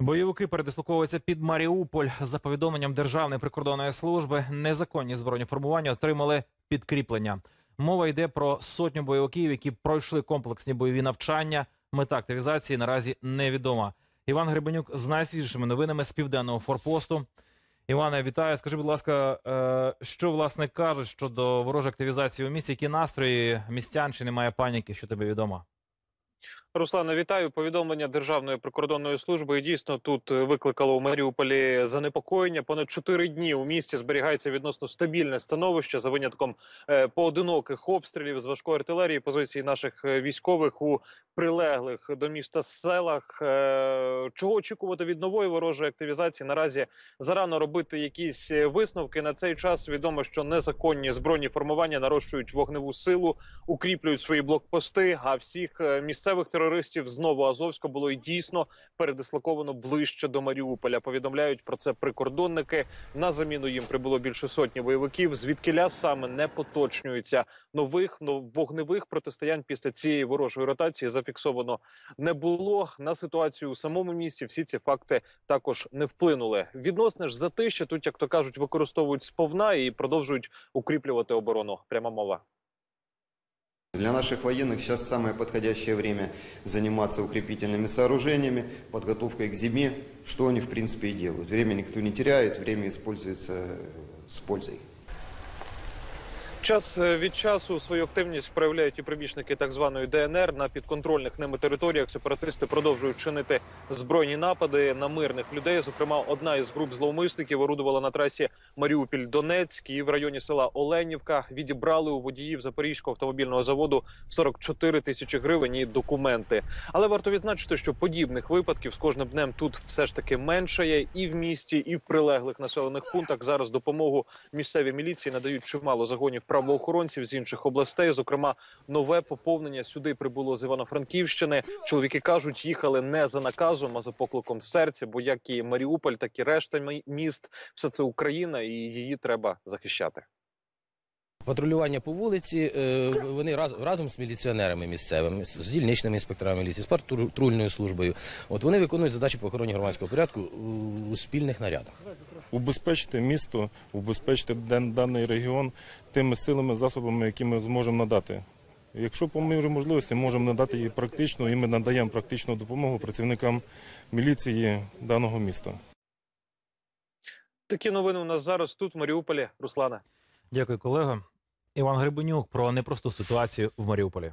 Бойовики передислоковуються під Маріуполь. За повідомленням Державної прикордонної служби, незаконні збройні формування отримали підкріплення. Мова йде про сотню бойовиків, які пройшли комплексні бойові навчання. Мета активізації наразі невідома. Іван Гребенюк з найсвіжішими новинами з південного форпосту. Іване, вітаю. Скажи, будь ласка, е, що власне кажуть щодо ворожої активізації у місті? Які настрої містян чи немає паніки? Що тобі відомо? Руслане, вітаю. Повідомлення Державної прикордонної служби дійсно тут е, викликало у Маріуполі занепокоєння. Понад чотири дні у місті зберігається відносно стабільне становище за винятком е, поодиноких обстрілів з важкої артилерії. Позиції наших е, військових у прилеглих до міста селах. Чого очікувати від нової ворожої активізації? Наразі зарано робити якісь висновки. На цей час відомо, що незаконні збройні формування нарощують вогневу силу, укріплюють свої блокпости. А всіх місцевих терористів з Новоазовська було і дійсно передислоковано ближче до Маріуполя. Повідомляють про це прикордонники. На заміну їм прибуло більше сотні бойовиків. Звідкиля саме не поточнюється нових нов- вогневих протистоянь після цієї ворожої ротації зафіксовано не було. На ситуацію у самому місті всі ці факти також не вплинули. Відносне ж затище тут, як то кажуть, використовують сповна і продовжують укріплювати оборону. Пряма мова. Для наших военных сейчас самое подходящее время заниматься укрепительными сооружениями, подготовкой к зиме, что они в принципе и делают. Время никто не теряет, время используется с пользой. Час е, від часу свою активність проявляють і прибічники так званої ДНР на підконтрольних ними територіях. Сепаратисти продовжують чинити збройні напади на мирних людей. Зокрема, одна із груп зловмисників орудувала на трасі Маріуполь-Донецьк і в районі села Оленівка. Відібрали у водіїв Запорізького автомобільного заводу 44 тисячі гривень і документи. Але варто відзначити, що подібних випадків з кожним днем тут все ж таки меншає і в місті, і в прилеглих населених пунктах. Зараз допомогу місцеві міліції надають чимало загонів правоохоронців з інших областей. Зокрема, нове поповнення сюди прибуло з Івано-Франківщини. Чоловіки кажуть, їхали не за наказом, а за покликом серця. Бо як і Маріуполь, так і решта міст, все це Україна, і її треба захищати. Патрулювання по вулиці, е, вони раз, разом з міліціонерами місцевими, з дільничними інспекторами міліції, з патрульною службою. От вони виконують задачі по охороні громадського порядку у, спільних нарядах. убезпечити місто, убезпечити дан- даний регіон тими силами, засобами, які ми зможемо надати. Якщо по мірі можливості можемо надати її практично, і ми надаємо практичну допомогу працівникам міліції даного міста. Такі новини у нас зараз тут, в Маріуполі. Руслане. Дякую, колего. Іван Гребенюк про непросту ситуацію в Маріуполі.